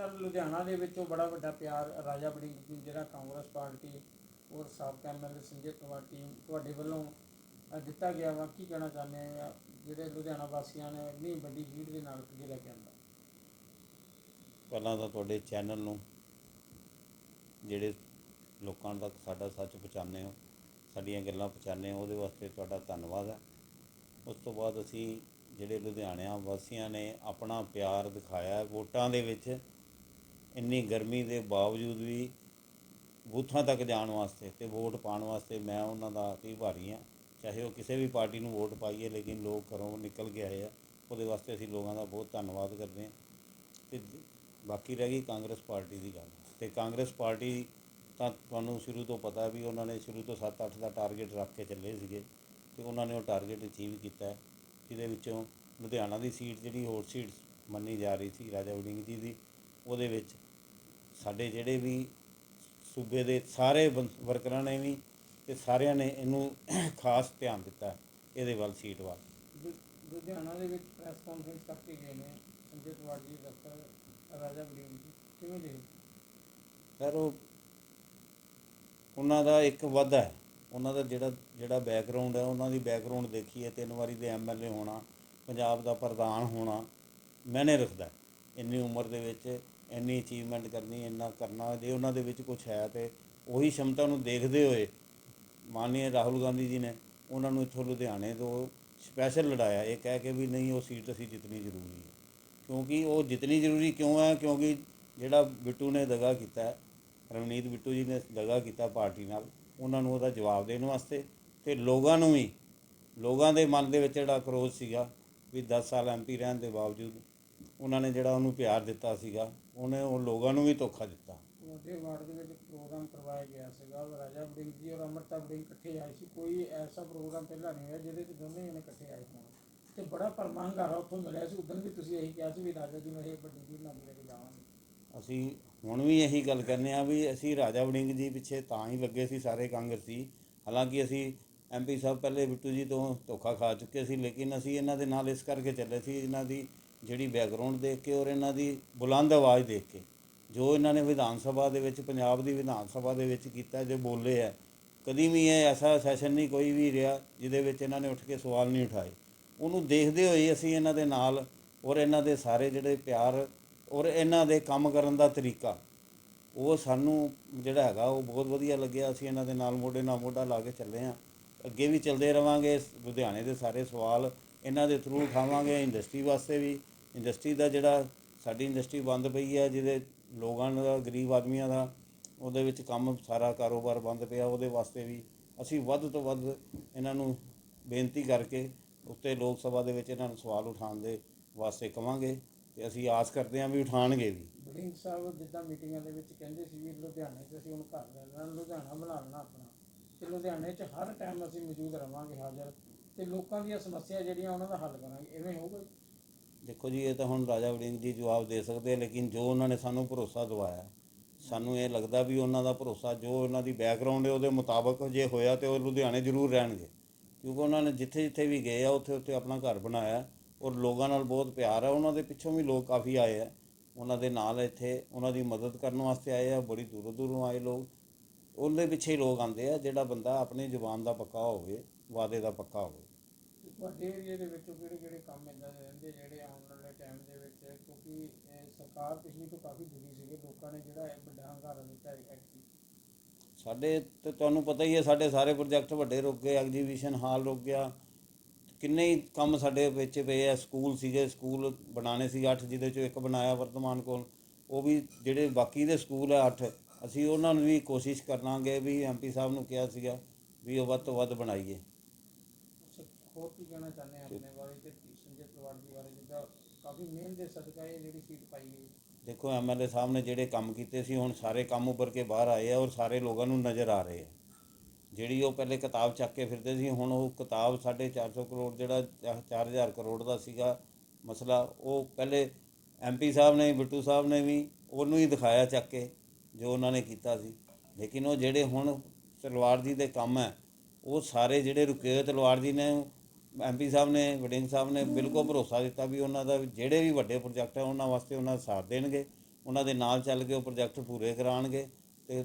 Sir, Ludhiana ਦੇ ਵਿੱਚੋਂ ਬੜਾ ਵੱਡਾ ਪਿਆਰ ਰਾਜਾ ਬੜਿੰਗ ਨੂੰ ਜਿਹੜਾ ਕਾਂਗਰਸ ਪਾਰਟੀ ਔਰ ਸਾਬਕਾ ਐਮਐਲਏ ਸੰਜੇ ਕੁਮਾਰ ਟੀਮ ਤੁਹਾਡੇ ਵੱਲੋਂ ਦਿੱਤਾ ਗਿਆ ਵਾ। ਕੀ ਕਹਿਣਾ ਚਾਹੁੰਦੇ ਆ? ਜਿਹੜੇ ਲੁਧਿਆਣਾ ਵਾਸੀਆਂ ਨੇ, ਇੰਨੀ ਵੱਡੀ ਲੀਡ ਦੇ ਨਾਲ ਅੱਗੇ ਲੈ ਕੇ ਆਂਦਾ। ਪਹਿਲਾਂ ਤਾਂ ਤੁਹਾਡੇ ਚੈਨਲ ਨੂੰ, ਜਿਹੜੇ ਲੋਕਾਂ ਤੱਕ ਸਾਡਾ ਸੱਚ ਪਹੁੰਚਾਉਂਦੇ ਹੋ, ਸਾਡੀਆਂ ਗੱਲਾਂ ਪਹੁੰਚਾਉਂਦੇ ਹੋ, ਉਹਦੇ ਵਾਸਤੇ ਤੁਹਾਡਾ ਧੰਨਵਾਦ ਹੈ। ਉਸ ਤੋਂ ਬਾਅਦ ਅਸੀਂ ਜਿਹੜੇ ਲੁਧਿਆਣਿਆਂ ਵਾਸੀਆਂ ਨੇ ਆਪਣਾ ਪਿਆਰ ਦਿਖਾਇਆ ਵੋਟਾਂ ਦੇ ਵਿੱਚ ਇੰਨੀ ਗਰਮੀ ਦੇ ਬਾਵਜੂਦ ਵੀ ਬੂਥਾਂ ਤੱਕ ਜਾਣ ਵਾਸਤੇ ਤੇ ਵੋਟ ਪਾਉਣ ਵਾਸਤੇ ਮੈਂ ਉਹਨਾਂ ਦਾ ਅਤੀ ਭਾਰੀ ਹਾਂ। ਚਾਹੇ ਉਹ ਕਿਸੇ ਵੀ ਪਾਰਟੀ ਨੂੰ ਵੋਟ ਪਾਈਏ, ਲੇਕਿਨ ਲੋਕ ਘਰੋਂ ਨਿਕਲ ਕੇ ਆਏ ਆ। ਉਹਦੇ ਵਾਸਤੇ ਅਸੀਂ ਲੋਕਾਂ ਦਾ ਬਹੁਤ ਧੰਨਵਾਦ ਕਰਦੇ ਹਾਂ। ਤੇ ਬਾਕੀ ਰਹਿ ਗਈ ਕਾਂਗਰਸ ਪਾਰਟੀ ਦੀ ਗੱਲ। ਤੇ ਕਾਂਗਰਸ ਪਾਰਟੀ ਤਾਂ ਤੁਹਾਨੂੰ ਸ਼ੁਰੂ ਤੋਂ ਪਤਾ ਵੀ ਉਹਨਾਂ ਨੇ ਸ਼ੁਰੂ ਤੋਂ 7-8 ਦਾ ਟਾਰਗੇਟ ਰੱਖ ਕੇ ਚੱਲੇ ਸੀਗੇ ਤੇ ਉਹਨਾਂ ਨੇ ਉਹ ਟਾਰਗੇਟ ਅਚੀਵ ਕੀਤਾ ਜਿਹਦੇ ਵਿੱਚੋਂ ਲੁਧਿਆਣਾ ਦੀ ਸੀਟ ਜਿਹੜੀ ਹੋਰ ਸੀਟ ਮੰਨੀ ਜਾ ਰਹੀ ਸੀ, ਰਾਜਾ ਵੜਿੰਗ ਜੀ ਦੀ ਉਹਦੇ ਵਿੱਚ ਸਾਡੇ ਜਿਹੜੇ ਵੀ ਸੂਬੇ ਦੇ ਸਾਰੇ ਵਰਕਰਾਂ ਨੇ ਵੀ ਤੇ ਸਾਰਿਆਂ ਨੇ ਇਹਨੂੰ ਖਾਸ ਧਿਆਨ ਦਿੱਤਾ ਇਹਦੇ ਵੱਲ ਸੀਟ ਵੱਲ। ਲੁਧਿਆਣਾ ਦੇ ਵਿੱਚ ਪ੍ਰੈਸ ਕਾਨਫਰੰਸ ਕਰਕੇ ਗਏ ਨੇ ਸੰਜੇ ਕੁਮਾਰ ਜੀ ਦਫ਼ਤਰ ਰਾਜਾ ਬੜਿੰਗ ਜੀ। ਕਿਵੇਂ ਦੇ ਸਰ ਉਹ ਉਹਨਾਂ ਦਾ ਇੱਕ ਵਾਧਾ ਹੈ। ਉਹਨਾਂ ਦਾ ਜਿਹੜਾ ਜਿਹੜਾ ਬੈਕਗ੍ਰਾਉਂਡ ਹੈ ਉਹਨਾਂ ਦੀ ਬੈਕਗ੍ਰਾਉਂਡ ਦੇਖੀਏ ਤਿੰਨ ਵਾਰੀ ਦੇ ਐਮਐਲਏ ਹੋਣਾ ਪੰਜਾਬ ਦਾ ਪ੍ਰਧਾਨ ਹੋਣਾ ਮੈਨੇ ਰੱਖਦਾ। ਇੰਨੀ ਉਮਰ ਦੇ ਵਿੱਚ ਇੰਨੀ ਅਚੀਵਮੈਂਟ ਕਰਨੀ, ਇੰਨਾ ਕਰਨਾ, ਜੇ ਉਹਨਾਂ ਦੇ ਵਿੱਚ ਕੁਝ ਹੈ ਤੇ ਉਹੀ ਸ਼ਮਤਾ ਨੂੰ ਦੇਖਦੇ ਹੋਏ ਮਾਨਨੀय ਰਾਹੁਲ ਗਾਂਧੀ ਜੀ ਨੇ ਉਹਨਾਂ ਨੂੰ ਇੱਥੋਂ ਲੁਧਿਆਣੇ ਤੋਂ ਸਪੈਸ਼ਲ ਲੜਾਇਆ। ਇਹ ਕਹਿ ਕੇ ਵੀ ਨਹੀਂ, ਉਹ ਸੀਟ ਅਸੀਂ ਜਿੱਤਣੀ ਜ਼ਰੂਰੀ ਹੈ। ਕਿਉਂਕਿ ਉਹ ਜਿੱਤਣੀ ਜ਼ਰੂਰੀ ਕਿਉਂ ਹੈ? ਕਿਉਂਕਿ ਜਿਹੜਾ ਬਿੱਟੂ ਨੇ ਦਗਾ ਕੀਤਾ, ਰਵਨੀਤ ਬਿੱਟੂ ਜੀ ਨੇ ਦਗਾ ਕੀਤਾ ਪਾਰਟੀ ਨਾਲ, ਉਹਨਾਂ ਨੂੰ ਉਹਦਾ ਜਵਾਬ ਦੇਣ ਵਾਸਤੇ ਤੇ ਲੋਕਾਂ ਨੂੰ ਵੀ, ਲੋਕਾਂ ਦੇ ਮਨ ਦੇ ਵਿੱਚ ਜਿਹੜਾ ਕਰੋਧ ਸੀਗਾ ਵੀ 10 ਸਾਲ ਐਮਪੀ ਰਹਿਣ ਦੇ ਬਾਵਜੂਦ ਉਹਨਾਂ ਨੇ ਜਿਹੜਾ ਉਹਨੂੰ ਪਿਆਰ ਦਿੱਤਾ ਸੀਗਾ ਉਹਨੇ ਉਹ ਲੋਕਾਂ ਨੂੰ ਵੀ ਧੋਖਾ ਦਿੱਤਾ। ਉਹਦੇ ਵਾਰਡ ਦੇ ਵਿੱਚ ਪ੍ਰੋਗਰਾਮ ਕਰਵਾਇਆ ਗਿਆ ਸੀਗਾ। ਰਾਜਾ ਬੜਿੰਗ ਜੀ ਔਰ ਅਮਰਤਾ ਬੜਿੰਗ ਇਕੱਠੇ ਆਏ ਸੀ। ਕੋਈ ਐਸਾ ਪ੍ਰੋਗਰਾਮ ਪਹਿਲਾਂ ਨਹੀਂ ਹੋਇਆ ਜਿਹਦੇ ਵਿੱਚ ਦੋਨੇ ਜਣੇ ਇਕੱਠੇ ਆਏ ਹੋਣ। ਤੇ ਬੜਾ ਪਰਮੰਗਾਰਾ ਉੱਥੋਂ ਮਿਲਿਆ ਸੀ। ਉਦੋਂ ਵੀ ਤੁਸੀਂ ਇਹੀ ਕਿਹਾ ਸੀ ਵੀ ਰਾਜਾ ਜੀ ਨੂੰ ਇਹ ਵੱਡੀ ਲੀਡ ਨਾਲ ਲੈ ਕੇ ਜਾਵਾਂਗੇ। ਅਸੀਂ ਹੁਣ ਵੀ ਇਹੀ ਗੱਲ ਕਹਿੰਦੇ ਆ ਵੀ ਅਸੀਂ ਰਾਜਾ ਵੜਿੰਗ ਜੀ ਪਿੱਛੇ ਤਾਂ ਹੀ ਲੱਗੇ ਸੀ ਸਾਰੇ ਕਾਂਗਰਸੀ। ਹਾਲਾਂਕਿ ਅਸੀਂ ਐਮਪੀ ਸਾਹਿਬ ਪਹਿਲੇ ਬਿੱਟੂ ਜੀ ਤੋਂ ਧੋਖਾ ਖਾ ਚੁੱਕੇ ਸੀ ਲੇਕਿਨ ਅਸੀਂ ਇਹਨਾਂ ਦੇ ਨਾਲ ਇਸ ਕਰਕੇ ਚੱਲੇ ਸੀ ਇਹਨਾਂ ਦੀ ਜਿਹੜੀ ਬੈਕਗ੍ਰਾਉਂਡ ਦੇਖ ਕੇ ਔਰ ਇਹਨਾਂ ਦੀ ਬੁਲੰਦ ਆਵਾਜ਼ ਦੇਖ ਕੇ, ਜੋ ਇਹਨਾਂ ਨੇ ਵਿਧਾਨ ਸਭਾ ਦੇ ਵਿੱਚ, ਪੰਜਾਬ ਦੀ ਵਿਧਾਨ ਸਭਾ ਦੇ ਵਿੱਚ ਕੀਤਾ, ਜੋ ਬੋਲੇ ਹੈ, ਕਦੀ ਵੀ ਇਹ ਐਸਾ ਸੈਸ਼ਨ ਨਹੀਂ ਕੋਈ ਵੀ ਰਿਹਾ ਜਿਹਦੇ ਵਿੱਚ ਇਹਨਾਂ ਨੇ ਉੱਠ ਕੇ ਸਵਾਲ ਨਹੀਂ ਉਠਾਏ। ਉਹਨੂੰ ਦੇਖਦੇ ਹੋਏ ਅਸੀਂ ਇਹਨਾਂ ਦੇ ਨਾਲ ਔਰ ਇਹਨਾਂ ਦੇ ਸਾਰੇ ਜਿਹੜੇ ਪਿਆਰ ਔਰ ਇਹਨਾਂ ਦੇ ਕੰਮ ਕਰਨ ਦਾ ਤਰੀਕਾ, ਉਹ ਸਾਨੂੰ ਜਿਹੜਾ ਹੈਗਾ, ਉਹ ਬਹੁਤ ਵਧੀਆ ਲੱਗਿਆ। ਅਸੀਂ ਇਹਨਾਂ ਦੇ ਨਾਲ ਮੋਢੇ ਨਾਲ ਮੋਢਾ ਲਾ ਕੇ ਚੱਲੇ ਹਾਂ। ਅੱਗੇ ਵੀ ਚੱਲਦੇ ਰਵਾਂਗੇ, ਲੁਧਿਆਣੇ ਦੇ ਸਾਰੇ ਸਵਾਲ ਇਹਨਾਂ ਦੇ ਥਰੂ ਉਠਾਵਾਂਗੇ ਇੰਡਸਟਰੀ ਵਾਸਤੇ ਵੀ। ਇੰਡਸਟਰੀ ਦਾ ਜਿਹੜਾ ਸਾਡੀ ਇੰਡਸਟਰੀ ਬੰਦ ਪਈ ਹੈ, ਜਿਹਦੇ ਲੋਕਾਂ ਦਾ, ਗਰੀਬ ਆਦਮੀਆਂ ਦਾ, ਉਹਦੇ ਵਿੱਚ ਕੰਮ ਸਾਰਾ ਕਾਰੋਬਾਰ ਬੰਦ ਪਿਆ, ਉਹਦੇ ਵਾਸਤੇ ਵੀ ਅਸੀਂ ਵੱਧ ਤੋਂ ਵੱਧ ਇਹਨਾਂ ਨੂੰ ਬੇਨਤੀ ਕਰਕੇ ਉੱਤੇ ਲੋਕ ਸਭਾ ਦੇ ਵਿੱਚ ਇਹਨਾਂ ਨੂੰ ਸਵਾਲ ਉਠਾਉਣ ਦੇ ਵਾਸਤੇ ਕਵਾਂਗੇ ਤੇ ਅਸੀਂ ਆਸ ਕਰਦੇ ਹਾਂ ਵੀ ਉਠਾਣਗੇ ਵੀ। ਬੜਿੰਗ ਸਾਹਿਬ, ਜਿੱਦਾਂ ਮੀਟਿੰਗਾਂ ਦੇ ਵਿੱਚ ਕਹਿੰਦੇ ਸੀ ਵੀ ਲੁਧਿਆਣੇ 'ਚ ਅਸੀਂ ਹੁਣ ਘਰ ਲੈ ਲੈਣਾ ਲੁਧਿਆਣਾ ਬਣਾ ਲੈਣਾ ਆਪਣਾ। ਤੇ ਲੁਧਿਆਣੇ 'ਚ ਹਰ ਟਾਈਮ ਅਸੀਂ ਮੌਜੂਦ ਰਵਾਂਗੇ ਹਾਜ਼ਰ ਤੇ ਲੋਕਾਂ ਦੀਆਂ ਸਮੱਸਿਆ ਜਿਹੜੀਆਂ ਉਹਨਾਂ ਦਾ ਹੱਲ ਕਰਾਂਗੇ ਐਵੇਂ ਹੋਊਗਾ ਦੇਖੋ ਜੀ, ਇਹ ਤਾਂ ਹੁਣ ਰਾਜਾ ਵੜਿੰਗ ਜੀ ਜਵਾਬ ਦੇ ਸਕਦੇ ਆ, ਲੇਕਿਨ ਜੋ ਉਹਨਾਂ ਨੇ ਸਾਨੂੰ ਭਰੋਸਾ ਦਵਾਇਆ, ਸਾਨੂੰ ਇਹ ਲੱਗਦਾ ਵੀ ਉਹਨਾਂ ਦਾ ਭਰੋਸਾ ਜੋ ਉਹਨਾਂ ਦੀ ਬੈਕਗ੍ਰਾਉਂਡ ਹੈ, ਉਹਦੇ ਮੁਤਾਬਕ ਜੇ ਹੋਇਆ ਤੇ ਉਹ ਲੁਧਿਆਣੇ ਜ਼ਰੂਰ ਰਹਿਣਗੇ। ਕਿਉਂਕਿ ਉਹਨਾਂ ਨੇ ਜਿੱਥੇ ਜਿੱਥੇ ਵੀ ਗਏ ਆ ਉੱਥੇ ਉੱਥੇ ਆਪਣਾ ਘਰ ਬਣਾਇਆ ਔਰ ਲੋਕਾਂ ਨਾਲ ਬਹੁਤ ਪਿਆਰ ਹੈ ਉਹਨਾਂ ਦੇ ਪਿੱਛੋਂ ਵੀ ਲੋਕ ਕਾਫੀ ਆਏ ਆ। ਉਹਨਾਂ ਦੇ ਨਾਲ ਇੱਥੇ ਉਹਨਾਂ ਦੀ ਮਦਦ ਕਰਨ ਵਾਸਤੇ ਆਏ ਆ, ਬੜੀ ਦੂਰੋਂ ਦੂਰੋਂ ਆਏ ਲੋਕ। ਉਹਦੇ ਪਿੱਛੇ ਹੀ ਲੋਕ ਆਉਂਦੇ ਆ, ਜਿਹੜਾ ਬੰਦਾ ਆਪਣੀ ਜ਼ੁਬਾਨ ਦਾ ਪੱਕਾ ਹੋਵੇ, ਵਾਅਦੇ ਦਾ ਪੱਕਾ ਹੋਵੇ। ਤੁਹਾਡੇ ਏਰੀਏ ਦੇ ਵਿੱਚੋਂ ਕਿਹੜੇ ਕਿਹੜੇ ਕੰਮ ਇਦਾਂ ਦੇ ਰਹਿੰਦੇ ਜਿਹੜੇ ਆਉਣ ਵਾਲੇ ਟਾਈਮ ਦੇ ਵਿੱਚ, ਕਿਉਂਕਿ ਇਹ ਸਰਕਾਰ ਪਿਛਲੀ ਤੋਂ ਕਾਫੀ ਦੁਖੀ ਸੀਗੇ, ਲੋਕਾਂ ਨੇ ਜਿਹੜਾ ਇਹ ਵੱਡਾ ਹੰਗਾਰਾ ਦਿੱਤਾ ਐਕਟੀ ਸਾਡੇ ਤੇ ਤੁਹਾਨੂੰ ਪਤਾ ਹੀ ਹੈ, ਸਾਡੇ ਸਾਰੇ ਪ੍ਰੋਜੈਕਟ ਵੱਡੇ ਰੁਕ ਗਏ ਐਗਜੀਬਿਸ਼ਨ ਹਾਲ ਰੁਕ ਗਿਆ। ਕਿੰਨੇ ਹੀ ਕੰਮ ਸਾਡੇ ਵਿੱਚ ਪਏ ਆ ਸਕੂਲ ਸੀਗੇ ਸਕੂਲ ਬਣਾਉਣੇ ਸੀ 8 ਜਿਹਦੇ ਚੋਂ ਇੱਕ ਬਣਾਇਆ ਵਰਤਮਾਨ ਕੋਲ। ਉਹ ਵੀ ਜਿਹੜੇ ਬਾਕੀ ਦੇ ਸਕੂਲ ਆ 8 ਅਸੀਂ ਉਹਨਾਂ ਨੂੰ ਵੀ ਕੋਸ਼ਿਸ਼ ਕਰਾਂਗੇ ਵੀ ਐਮਪੀ ਸਾਹਿਬ ਨੂੰ ਕਿਹਾ ਸੀਗਾ ਵੀ ਉਹ ਵੱਧ ਤੋਂ ਵੱਧ ਬਣਾਈਏ। ਹੋਰ ਕੀ ਕਹਿਣਾ ਚਾਹੁੰਦੇ ਆ ਆਪਣੇ ਬਾਰੇ ਤੇ ਸੰਜੇ ਪਰਿਵਾਰ ਦੀ ਬਾਰੇ? ਜਿੱਦਾਂ ਕਾਫੀ ਮਿਹਨਤ ਦੇ ਸਦਕਾ ਇਹ ਜਿਹੜੀ ਸੀਟ ਪਾਈ ਗਈ। ਦੇਖੋ ਐਮਐਲਏ ਸਾਹਿਬ ਨੇ ਜਿਹੜੇ ਕੰਮ ਕੀਤੇ ਸੀ, ਹੁਣ ਸਾਰੇ ਕੰਮ ਉੱਭਰ ਕੇ ਬਾਹਰ ਆਏ ਆ ਔਰ ਸਾਰੇ ਲੋਕਾਂ ਨੂੰ ਨਜ਼ਰ ਆ ਰਹੇ ਆ। ਜਿਹੜੀ ਉਹ ਪਹਿਲੇ ਕਿਤਾਬ ਚੱਕ ਕੇ ਫਿਰਦੇ ਸੀ, ਹੁਣ ਉਹ ਕਿਤਾਬ 450 ਕਰੋੜ ਜਿਹੜਾ 4000 ਕਰੋੜ ਦਾ ਸੀਗਾ ਮਸਲਾ, ਉਹ ਪਹਿਲੇ ਐਮਪੀ ਸਾਹਿਬ ਨੇ, ਬਿੱਟੂ ਸਾਹਿਬ ਨੇ ਵੀ ਉਹਨੂੰ ਹੀ ਦਿਖਾਇਆ ਚੱਕ ਕੇ, ਜੋ ਉਹਨਾਂ ਨੇ ਕੀਤਾ ਸੀ। ਲੇਕਿਨ ਉਹ ਜਿਹੜੇ ਹੁਣ ਤਲਵਾਰ ਜੀ ਦੇ ਕੰਮ ਹੈ ਉਹ ਸਾਰੇ ਜਿਹੜੇ ਰੁਕੇ ਤਲਵਾਰ ਜੀ ਨੇ ਐਮਪੀ ਸਾਹਿਬ ਨੇ ਵਡਿੰਗ ਸਾਹਿਬ ਨੇ ਬਿਲਕੁਲ ਭਰੋਸਾ ਦਿੱਤਾ ਵੀ ਉਹਨਾਂ ਦਾ ਜਿਹੜੇ ਵੀ ਵੱਡੇ ਪ੍ਰੋਜੈਕਟ ਆ, ਉਹਨਾਂ ਵਾਸਤੇ ਉਹਨਾਂ ਦਾ ਸਾਥ ਦੇਣਗੇ, ਉਹਨਾਂ ਦੇ ਨਾਲ ਚੱਲ ਕੇ ਉਹ ਪ੍ਰੋਜੈਕਟ ਪੂਰੇ ਕਰਾਉਣਗੇ ਤੇ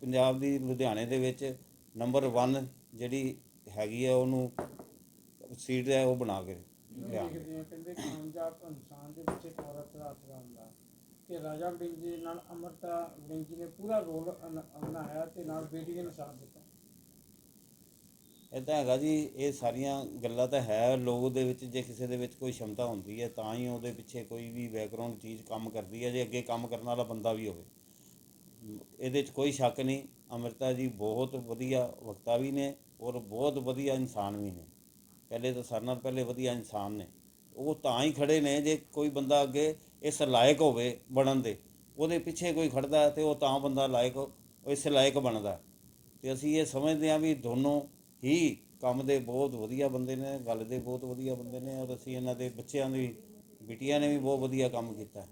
ਪੰਜਾਬ ਦੀ ਲੁਧਿਆਣੇ ਦੇ ਵਿੱਚ ਨੰਬਰ 1 ਜਿਹੜੀ ਹੈਗੀ ਆ, ਉਹਨੂੰ ਸੀਟ ਹੈ, ਉਹ ਬਣਾ ਕੇ ਕਹਿੰਦੇ ਕਾਮਯਾਬ ਇਨਸਾਨ ਦੇ ਵਿੱਚ ਇੱਕ ਔਰਤ ਦਾ ਹੱਥ ਹੁੰਦਾ ਤੇ ਰਾਜਾ ਵੜਿੰਗ ਜੀ ਨਾਲ ਅਮਰਤਾ ਵੜਿੰਗ ਜੀ ਨੇ ਪੂਰਾ ਰੋਲ ਨਿਭਾਇਆ ਤੇ ਨਾਲ ਬੇਟੀ ਨੇ ਸਾਥ ਦਿੱਤਾ। ਇਦਾਂ ਹੈਗਾ ਜੀ, ਇਹ ਸਾਰੀਆਂ ਗੱਲਾਂ ਤਾਂ ਹੈ, ਲੋਕ ਦੇ ਵਿੱਚ ਜੇ ਕਿਸੇ ਦੇ ਵਿੱਚ ਕੋਈ ਸ਼ਮਤਾ ਹੁੰਦੀ ਹੈ, ਤਾਂ ਹੀ ਉਹਦੇ ਪਿੱਛੇ ਕੋਈ ਵੀ ਬੈਕਗ੍ਰਾਉਂਡ ਚੀਜ਼ ਕੰਮ ਕਰਦੀ ਹੈ, ਜੇ ਅੱਗੇ ਕੰਮ ਕਰਨ ਵਾਲਾ ਬੰਦਾ ਵੀ ਹੋਵੇ। ਇਹਦੇ 'ਚ ਕੋਈ ਸ਼ੱਕ ਨਹੀਂ, ਅਮ੍ਰਿਤਾ ਜੀ ਬਹੁਤ ਵਧੀਆ ਵਕਤਾ ਵੀ ਨੇ ਔਰ ਬਹੁਤ ਵਧੀਆ ਇਨਸਾਨ ਵੀ ਨੇ। ਪਹਿਲੇ ਤਾਂ ਸਾਰਿਆਂ ਨਾਲ ਪਹਿਲੇ ਵਧੀਆ ਇਨਸਾਨ ਨੇ। ਉਹ ਤਾਂ ਹੀ ਖੜੇ ਨੇ, ਜੇ ਕੋਈ ਬੰਦਾ ਅੱਗੇ ਇਸ ਲਾਇਕ ਹੋਵੇ ਬਣਨ ਦੇ, ਉਹਦੇ ਪਿੱਛੇ ਕੋਈ ਖੜਦਾ ਹੈ ਤੇ ਉਹ ਤਾਂ ਬੰਦਾ ਲਾਇਕ, ਇਸ ਲਾਇਕ ਬਣਦਾ। ਤੇ ਅਸੀਂ ਇਹ ਸਮਝਦੇ ਹਾਂ ਵੀ ਦੋਨੋਂ ਹੀ ਕੰਮ ਦੇ ਬਹੁਤ ਵਧੀਆ ਬੰਦੇ ਨੇ ਗੱਲ ਦੇ ਬਹੁਤ ਵਧੀਆ ਬੰਦੇ ਨੇ ਔਰ ਅਸੀਂ ਇਹਨਾਂ ਦੇ ਬੱਚਿਆਂ ਦੀ ਬਿਟੀਆਂ ਨੇ ਵੀ ਬਹੁਤ ਵਧੀਆ ਕੰਮ ਕੀਤਾ।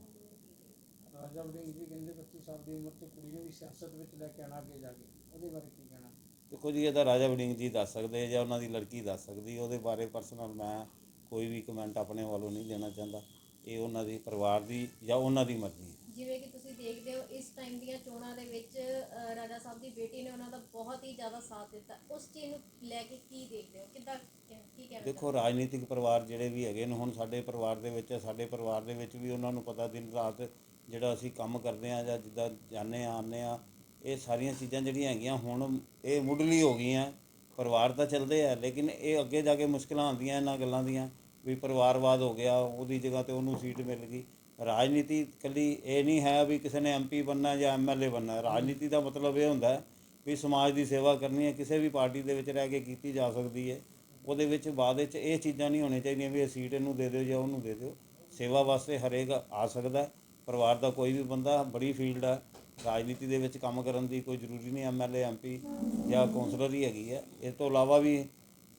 ਰਾਜਾ ਜੀ ਕਹਿੰਦੇ 25 ਸਾਲ ਦੀ ਉਮਰ ਤੇ ਕੁੜੀ ਨੂੰ ਵੀ ਸਿਆਸਤ ਵਿੱਚ ਲੈ ਕੇ ਆਣਾ ਅੱਗੇ ਜਾ ਕੇ ਉਹਦੇ ਬਾਰੇ ਕੀ ਕਹਿਣਾ? ਦੇਖੋ ਜੀ ਇਹ ਤਾਂ ਰਾਜਾ ਵੜਿੰਗ ਜੀ ਦੱਸ ਸਕਦੇ ਜਾਂ ਉਹਨਾਂ ਦੀ ਲੜਕੀ ਦੱਸ ਸਕਦੀ ਉਹਦੇ ਬਾਰੇ ਪਰਸਨਲ ਮੈਂ ਕੋਈ ਵੀ ਕਮੈਂਟ ਆਪਣੇ ਵੱਲੋਂ ਨਹੀਂ ਦੇਣਾ ਚਾਹੁੰਦਾ। ਇਹ ਉਹਨਾਂ ਦੀ ਪਰਿਵਾਰ ਦੀ ਜਾਂ ਉਹਨਾਂ ਦੀ ਮਰਜ਼ੀ ਹੈ। ਜਿਵੇਂ ਕਿ ਤੁਸੀਂ ਦੇਖਦੇ ਹੋ ਇਸ ਟਾਈਮ ਦੀਆਂ ਚੋਣਾਂ ਦੇ ਵਿੱਚ ਅ, ਰਾਜਾ ਸਾਹਿਬ ਦੀ ਬੇਟੀ ਨੇ ਉਹਨਾਂ ਦਾ ਬਹੁਤ ਹੀ ਜ਼ਿਆਦਾ ਸਾਥ ਦਿੱਤਾ। ਉਸ ਚੀਜ਼ ਨੂੰ ਲੈ ਕੇ ਕੀ ਦੇਖਦੇ ਹੋ? ਕਿੱਦਾਂ ਕਹਿ- ਕੀ ਕਹਿਣਾ ਦੇਖੋ ਰਾਜਨੀਤਿਕ ਪਰਿਵਾਰ ਜਿਹੜੇ ਵੀ ਹੈਗੇ ਨੇ ਹੁਣ ਸਾਡੇ ਪਰਿਵਾਰ ਦੇ ਵਿੱਚ ਸਾਡੇ ਪਰਿਵਾਰ ਦੇ ਵਿੱਚ ਵੀ ਉਹਨਾਂ ਨੂੰ ਪਤਾ ਦਿਨ ਰਾਤ ਜਿਹੜਾ ਅਸੀਂ ਕੰਮ ਕਰਦੇ ਆ ਜਾਂ ਜਿੱਦਾਂ ਜਾਂਦੇ ਆ ਆਉਂਦੇ ਆ ਇਹ ਸਾਰੀਆਂ ਚੀਜ਼ਾਂ ਜਿਹੜੀਆਂ ਹੈਗੀਆਂ ਹੁਣ ਇਹ ਮੁੱਢਲੀ ਹੋ ਗਈਆਂ ਪਰਿਵਾਰ ਤਾਂ ਚੱਲਦੇ ਆ ਲੇਕਿਨ ਇਹ ਅੱਗੇ ਜਾ ਕੇ ਮੁਸ਼ਕਲਾਂ ਆਉਂਦੀਆਂ ਇਹਨਾਂ ਗੱਲਾਂ ਦੀਆਂ। ਵੀ ਪਰਿਵਾਰਵਾਦ ਹੋ ਗਿਆ, ਉਹਦੀ ਜਗ੍ਹਾ ਤੇ ਉਹਨੂੰ ਸੀਟ ਮਿਲ ਗਈ। ਰਾਜਨੀਤੀ ਇਕੱਲੀ ਇਹ ਨਹੀਂ ਹੈ ਵੀ ਕਿਸੇ ਨੇ ਐਮਪੀ ਬਣਨਾ ਜਾਂ ਐਮਐਲਏ ਬਣਨਾ। ਰਾਜਨੀਤੀ ਦਾ ਮਤਲਬ ਇਹ ਹੁੰਦਾ ਵੀ ਸਮਾਜ ਦੀ ਸੇਵਾ ਕਰਨੀ ਹੈ, ਕਿਸੇ ਵੀ ਪਾਰਟੀ ਦੇ ਵਿੱਚ ਰਹਿ ਕੇ ਕੀਤੀ ਜਾ ਸਕਦੀ ਹੈ। ਉਹਦੇ ਵਿੱਚ ਬਾਅਦ ਵਿੱਚ ਇਹ ਚੀਜ਼ਾਂ ਨਹੀਂ ਹੋਣੀਆਂ ਚਾਹੀਦੀਆਂ ਵੀ ਇਹ ਸੀਟ ਇਹਨੂੰ ਦੇ ਦਿਓ ਜਾਂ ਉਹਨੂੰ ਦੇ ਦਿਓ। ਸੇਵਾ ਵਾਸਤੇ ਹਰੇਕ ਆ ਸਕਦਾ ਪਰਿਵਾਰ ਦਾ ਕੋਈ ਵੀ ਬੰਦਾ ਬੜੀ ਫੀਲਡ ਹੈ ਰਾਜਨੀਤੀ ਦੇ ਵਿੱਚ ਕੰਮ ਕਰਨ ਦੀ ਕੋਈ ਜ਼ਰੂਰੀ ਨਹੀਂ ਐਮਐਲਏ ਐਮਪੀ ਜਾਂ ਕੌਂਸਲਰ ਹੀ ਹੈਗੀ ਹੈ। ਇਸ ਤੋਂ ਇਲਾਵਾ ਵੀ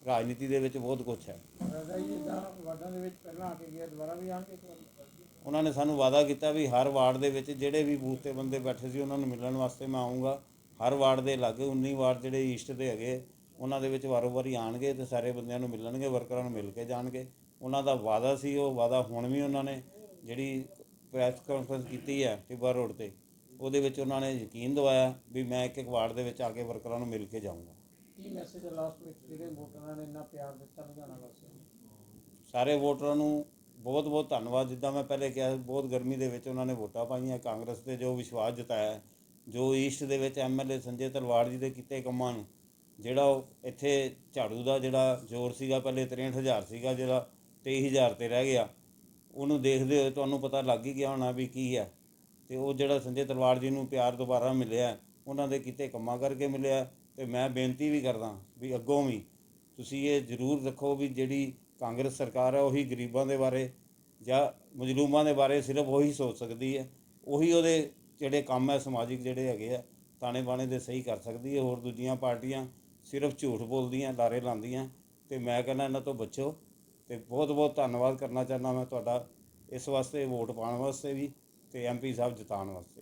ਰਾਜਨੀਤੀ ਦੇ ਵਿੱਚ ਬਹੁਤ ਕੁਝ ਹੈ। ਉਹਨਾਂ ਨੇ ਸਾਨੂੰ ਵਾਅਦਾ ਕੀਤਾ ਵੀ ਹਰ ਵਾਰਡ ਦੇ ਵਿੱਚ ਜਿਹੜੇ ਵੀ ਬੂਥ ਤੇ ਬੰਦੇ ਬੈਠੇ ਸੀ ਉਹਨਾਂ ਨੂੰ ਮਿਲਣ ਵਾਸਤੇ ਮੈਂ ਆਉਂਗਾ ਹਰ ਵਾਰਡ ਦੇ ਲਾਗੇ 19 ਵਾਰਡ ਜਿਹੜੇ ਈਸਟ ਦੇ ਹੈਗੇ ਉਹਨਾਂ ਦੇ ਵਿੱਚ ਵਾਰੋ ਵਾਰੀ ਆਣਗੇ ਤੇ ਸਾਰੇ ਬੰਦਿਆਂ ਨੂੰ ਮਿਲਣਗੇ ਵਰਕਰਾਂ ਨੂੰ ਮਿਲ ਕੇ ਜਾਣਗੇ। ਉਹਨਾਂ ਦਾ ਵਾਅਦਾ ਸੀ ਉਹ ਵਾਅਦਾ ਹੁਣ ਵੀ ਉਹਨਾਂ ਨੇ ਜਿਹੜੀ ਪ੍ਰੈਸ ਕਾਨਫਰੰਸ ਕੀਤੀ ਹੈ ਟਿੱਬਾ ਰੋਡ ਤੇ ਉਹਦੇ ਵਿੱਚ ਉਹਨਾਂ ਨੇ ਯਕੀਨ ਦਿਵਾਇਆ ਵੀ ਮੈਂ ਇੱਕ ਇੱਕ ਵਾਰਡ ਦੇ ਵਿੱਚ ਆ ਕੇ ਵਰਕਰਾਂ ਨੂੰ ਮਿਲ ਕੇ ਜਾਊਂਗਾ। ਕੀ ਮੈਸੇਜ ਲਾਸਟ ਵਿੱਚ ਜਿਹੜੇ ਵੋਟਰਾਂ ਨੇ ਇੰਨਾ ਪਿਆਰ ਦਿੱਤਾ ਲੁਧਿਆਣਾ ਵਾਸੀਆਂ ਸਾਰੇ ਵੋਟਰਾਂ ਨੂੰ ਬਹੁਤ ਬਹੁਤ ਧੰਨਵਾਦ। ਜਿੱਦਾਂ ਮੈਂ ਪਹਿਲੇ ਕਿਹਾ, ਬਹੁਤ ਗਰਮੀ ਦੇ ਵਿੱਚ ਉਹਨਾਂ ਨੇ ਵੋਟਾਂ ਪਾਈਆਂ। ਕਾਂਗਰਸ ਤੇ ਜੋ ਵਿਸ਼ਵਾਸ ਜਤਾਇਆ, ਜੋ ਈਸਟ ਦੇ ਵਿੱਚ ਐਮਐਲਏ ਸੰਜੇ ਤਲਵਾੜ ਜੀ ਦੇ ਕੀਤੇ ਕੰਮਾਂ ਨੂੰ, ਜਿਹੜਾ ਉਹ ਇੱਥੇ ਝਾੜੂ ਦਾ ਜਿਹੜਾ ਜ਼ੋਰ ਸੀਗਾ, ਪਹਿਲੇ 63000 ਸੀਗਾ, ਜਿਹੜਾ 23000 ਤੇ ਰਹਿ ਗਿਆ, ਉਹਨੂੰ ਦੇਖਦੇ ਹੋਏ ਤੁਹਾਨੂੰ ਪਤਾ ਲੱਗ ਹੀ ਗਿਆ ਹੋਣਾ ਵੀ ਕੀ ਹੈ। ਤੇ ਉਹ ਜਿਹੜਾ ਸੰਜੇ ਤਲਵਾੜ ਜੀ ਨੂੰ ਪਿਆਰ ਦੁਬਾਰਾ ਮਿਲਿਆ, ਉਹਨਾਂ ਦੇ ਕੀਤੇ ਕੰਮਾਂ ਕਰਕੇ ਮਿਲਿਆ। ਤੇ ਮੈਂ ਬੇਨਤੀ ਵੀ ਕਰਦਾ ਵੀ ਅੱਗੋਂ ਵੀ ਤੁਸੀਂ ਇਹ ਜ਼ਰੂਰ ਰੱਖੋ ਵੀ ਜਿਹੜੀ ਕਾਂਗਰਸ ਸਰਕਾਰ ਹੈ ਉਹੀ ਗਰੀਬਾਂ ਦੇ ਬਾਰੇ ਜਾਂ ਮਜ਼ਲੂਮਾਂ ਦੇ ਬਾਰੇ ਸਿਰਫ ਉਹੀ ਸੋਚ ਸਕਦੀ ਹੈ। ਉਹੀ ਉਹਦੇ ਜਿਹੜੇ ਕੰਮ ਹੈ, ਸਮਾਜਿਕ ਜਿਹੜੇ ਹੈਗੇ ਆ, ਤਾਣੇ ਬਾਣੇ ਦੇ ਸਹੀ ਕਰ ਸਕਦੀ ਹੈ। ਹੋਰ ਦੂਜੀਆਂ ਪਾਰਟੀਆਂ ਸਿਰਫ ਝੂਠ ਬੋਲਦੀਆਂ, ਲਾਰੇ ਲਾਉਂਦੀਆਂ। ਤੇ ਮੈਂ ਕਹਿੰਦਾ ਇਹਨਾਂ ਤੋਂ ਬਚੋ ਤੇ ਬਹੁਤ ਬਹੁਤ ਧੰਨਵਾਦ ਕਰਨਾ ਚਾਹੁੰਦਾ ਮੈਂ ਤੁਹਾਡਾ। ਇਸ ਵਾਸਤੇ ਵੋਟ ਪਾਉਣ ਵਾਸਤੇ ਵੀ ਤੇ ਐਮਪੀ ਸਾਹਿਬ ਜਿਤਾਉਣ ਵਾਸਤੇ